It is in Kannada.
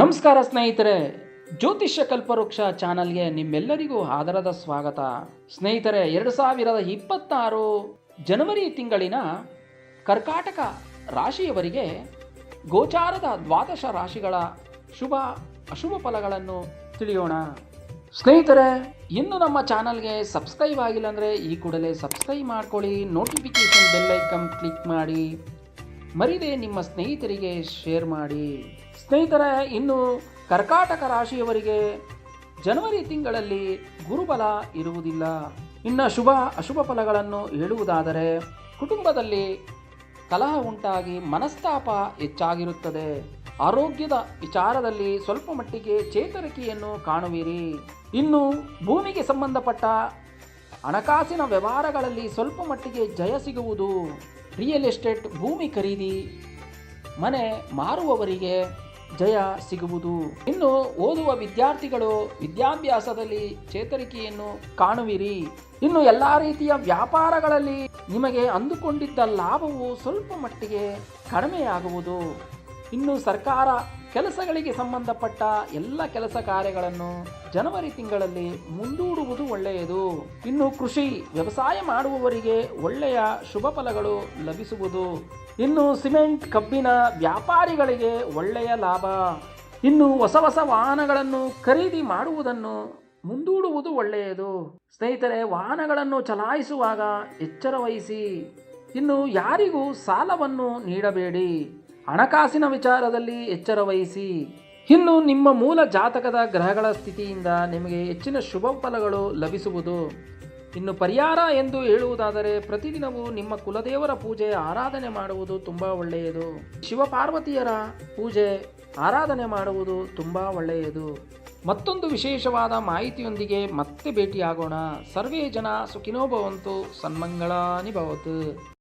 ನಮಸ್ಕಾರ ಸ್ನೇಹಿತರೆ, ಜ್ಯೋತಿಷ್ಯ ಕಲ್ಪವೃಕ್ಷ ಚಾನಲ್ಗೆ ನಿಮ್ಮೆಲ್ಲರಿಗೂ ಆದರದ ಸ್ವಾಗತ. ಸ್ನೇಹಿತರೆ, ಎರಡು ಸಾವಿರದ ಇಪ್ಪತ್ತಾರು ಜನವರಿ ತಿಂಗಳಿನ ಕರ್ಕಾಟಕ ರಾಶಿಯವರಿಗೆ ಗೋಚಾರದ ದ್ವಾದಶ ರಾಶಿಗಳ ಶುಭ, ಅಶುಭ ಫಲಗಳನ್ನು ತಿಳಿಯೋಣ. ಸ್ನೇಹಿತರೆ, ಇನ್ನು ನಮ್ಮ ಚಾನಲ್ಗೆ ಸಬ್ಸ್ಕ್ರೈಬ್ ಆಗಿಲ್ಲ ಅಂದರೆ ಈ ಕೂಡಲೇ ಸಬ್ಸ್ಕ್ರೈಬ್ ಮಾಡ್ಕೊಳ್ಳಿ ನೋಟಿಫಿಕೇಶನ್ ಬೆಲ್ ಐಕಮ್ ಕ್ಲಿಕ್ ಮಾಡಿ. ಮರಿದೆ ನಿಮ್ಮ ಸ್ನೇಹಿತರಿಗೆ ಶೇರ್ ಮಾಡಿ. ಸ್ನೇಹಿತರ, ಇನ್ನು ಕರ್ಕಾಟಕ ರಾಶಿಯವರಿಗೆ ಜನವರಿ ತಿಂಗಳಲ್ಲಿ ಗುರುಬಲ ಇರುವುದಿಲ್ಲ. ಇನ್ನು ಶುಭ, ಅಶುಭ ಫಲಗಳನ್ನು ಹೇಳುವುದಾದರೆ, ಕುಟುಂಬದಲ್ಲಿ ಕಲಹ ಉಂಟಾಗಿ ಮನಸ್ತಾಪ ಹೆಚ್ಚಾಗಿರುತ್ತದೆ. ಆರೋಗ್ಯದ ವಿಚಾರದಲ್ಲಿ ಸ್ವಲ್ಪ ಮಟ್ಟಿಗೆ ಚೇತರಿಕೆಯನ್ನು ಕಾಣುವಿರಿ. ಇನ್ನು ಭೂಮಿಗೆ ಸಂಬಂಧಪಟ್ಟ ಹಣಕಾಸಿನ ವ್ಯವಹಾರಗಳಲ್ಲಿ ಸ್ವಲ್ಪ ಮಟ್ಟಿಗೆ ಜಯ ಸಿಗುವುದು ರಿಯಲ್ ಎಸ್ಟೇಟ್ ಭೂಮಿ ಖರೀದಿ ಮನೆ ಮಾರುವವರಿಗೆ ಜಯ ಸಿಗುವುದು. ಇನ್ನು ಓದುವ ವಿದ್ಯಾರ್ಥಿಗಳು ವಿದ್ಯಾಭ್ಯಾಸದಲ್ಲಿ ಚೇತರಿಕೆಯನ್ನು ಕಾಣುವಿರಿ. ಇನ್ನು ಎಲ್ಲ ರೀತಿಯ ವ್ಯಾಪಾರಗಳಲ್ಲಿ ನಿಮಗೆ ಅಂದುಕೊಂಡಿದ್ದ ಲಾಭವು ಸ್ವಲ್ಪ ಮಟ್ಟಿಗೆ ಕಡಿಮೆಯಾಗುವುದು. ಇನ್ನು ಸರ್ಕಾರ ಕೆಲಸಗಳಿಗೆ ಸಂಬಂಧಪಟ್ಟ ಎಲ್ಲ ಕೆಲಸ ಕಾರ್ಯಗಳನ್ನು ಜನವರಿ ತಿಂಗಳಲ್ಲಿ ಮುಂದೂಡುವುದು ಒಳ್ಳೆಯದು. ಇನ್ನು ಕೃಷಿ, ವ್ಯವಸಾಯ ಮಾಡುವವರಿಗೆ ಒಳ್ಳೆಯ ಶುಭ ಫಲಗಳು ಲಭಿಸುವುದು. ಇನ್ನು ಸಿಮೆಂಟ್, ಕಬ್ಬಿನ ವ್ಯಾಪಾರಿಗಳಿಗೆ ಒಳ್ಳೆಯ ಲಾಭ. ಇನ್ನು ಹೊಸ ಹೊಸ ವಾಹನಗಳನ್ನು ಖರೀದಿ ಮಾಡುವುದನ್ನು ಮುಂದೂಡುವುದು ಒಳ್ಳೆಯದು. ಸ್ನೇಹಿತರೆ, ವಾಹನಗಳನ್ನು ಚಲಾಯಿಸುವಾಗ ಎಚ್ಚರ ವಹಿಸಿ ಇನ್ನು ಯಾರಿಗೂ ಸಾಲವನ್ನು ನೀಡಬೇಡಿ. ಹಣಕಾಸಿನ ವಿಚಾರದಲ್ಲಿ ಎಚ್ಚರ ವಹಿಸಿ. ಇನ್ನು ನಿಮ್ಮ ಮೂಲ ಜಾತಕದ ಗ್ರಹಗಳ ಸ್ಥಿತಿಯಿಂದ ನಿಮಗೆ ಹೆಚ್ಚಿನ ಶುಭ ಫಲಗಳು ಲಭಿಸುವುದು. ಇನ್ನು ಪರಿಹಾರ ಎಂದು ಹೇಳುವುದಾದರೆ ಪ್ರತಿದಿನವೂ ನಿಮ್ಮ ಕುಲದೇವರ ಪೂಜೆ, ಆರಾಧನೆ ಮಾಡುವುದು ತುಂಬ ಒಳ್ಳೆಯದು. ಶಿವಪಾರ್ವತಿಯರ ಪೂಜೆ, ಆರಾಧನೆ ಮಾಡುವುದು ತುಂಬ ಒಳ್ಳೆಯದು. ಮತ್ತೊಂದು ವಿಶೇಷವಾದ ಮಾಹಿತಿಯೊಂದಿಗೆ ಮತ್ತೆ ಭೇಟಿಯಾಗೋಣ. ಸರ್ವೇ ಜನ ಸುಖಿನೋ ಭವಂತು, ಸನ್ಮಂಗಳಾನಿ ಭವತು.